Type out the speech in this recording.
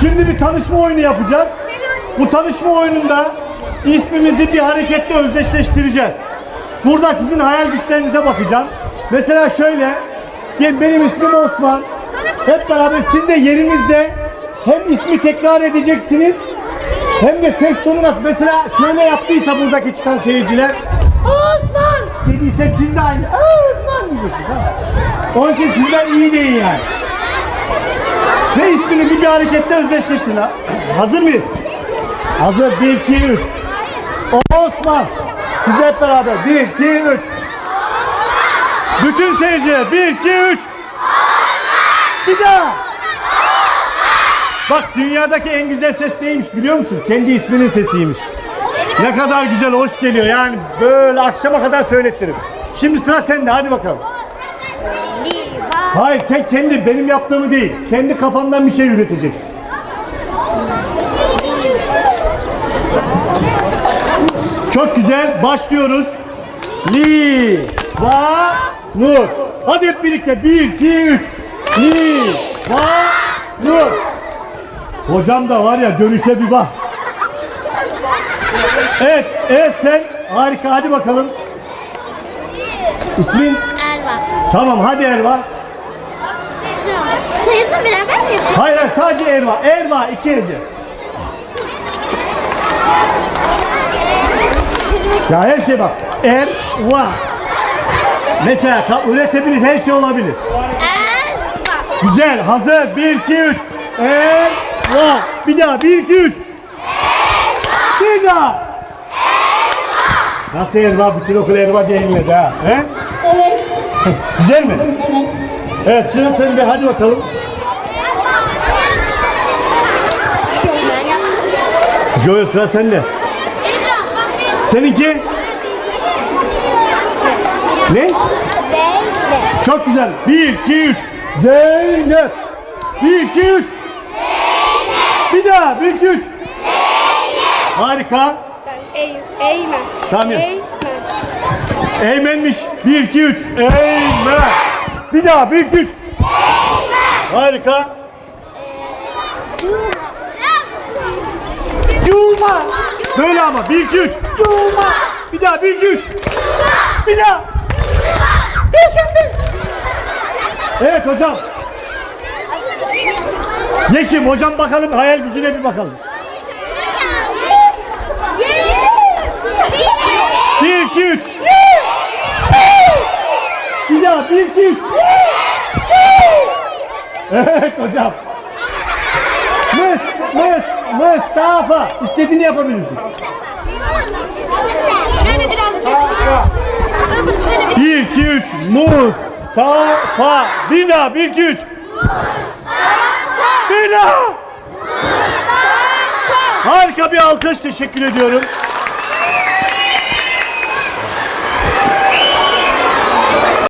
Şimdi bir tanışma oyunu yapacağız. Bu tanışma oyununda ismimizi bir hareketle özdeşleştireceğiz. Burada sizin hayal güçlerinize bakacağım. Mesela şöyle, benim ismim Osman. Hep beraber siz de yerinizde hem ismi tekrar edeceksiniz hem de ses tonu nasıl. Mesela şöyle yaptıysa buradaki çıkan seyirciler Osman! dediyse siz de aynı Osman diyeceksiniz. Onun için sizden iyi değil yani. Ve isminizi bir hareketle özdeşleştirin. ha. Hazır mıyız? Hazır. 1, 2, 3. Osman. Siz de hep beraber. 1, 2, 3. Bütün seyirciler. 1, 2, 3. Bir daha. Bak dünyadaki en güzel ses neymiş biliyor musun? Kendi isminin sesiymiş. Ne kadar güzel, hoş geliyor. Yani böyle akşama kadar söylettiririm. Şimdi sıra sende. Hadi bakalım. Hayır sen kendi benim yaptığımı değil. Kendi kafandan bir şey üreteceksin. Çok güzel. Başlıyoruz. Li, va, nur. Hadi hep birlikte. Bir, iki, üç. Li, va, nur. Hocam da var ya dönüşe bir bak. Evet, evet sen. Harika. Hadi bakalım. İsmin? Erva. Tamam hadi Erva. Sayısını beraber mi yapıyoruz? Hayır hayır sadece Erva. Erva iki hece. Ya her şey bak. Erva. Mesela ta- üretebiliriz her şey olabilir. Erva. Güzel hazır. 1 2 3. Erva. Bir daha 1 2 3. Bir daha. Nasıl Erva? Bütün okul Erva denilmedi ha. He? Evet. Güzel mi? Evet. Evet sıra sende hadi bakalım. Joel sıra sende. Seninki? Ne? Zeynep. Çok güzel. 1, 2, 3. Zeynep. 1, 2, 3. Bir daha. 1, 2, 3. Harika. Ey, Eymen. Tamam. Eymen. Eymenmiş. 1, 2, 3. Eymen. Bir daha. 1, 2, 3. Harika. Cuma. Böyle ama. 1, 2, 3. Cuma. Bir daha. 1, 2, 3. Bir daha. Perşembe. Evet hocam. Yeşim hocam bakalım hayal gücüne bir bakalım. 1 2 3 1 2 3 Evet hocam. Mus, mus, Mustafa. İstediğini yapabilirsin. Şöyle biraz Kızım şöyle bir 1 2 3 Mustafa. Bir daha 1 2 3 Bir daha. Harika bir alkış teşekkür ediyorum.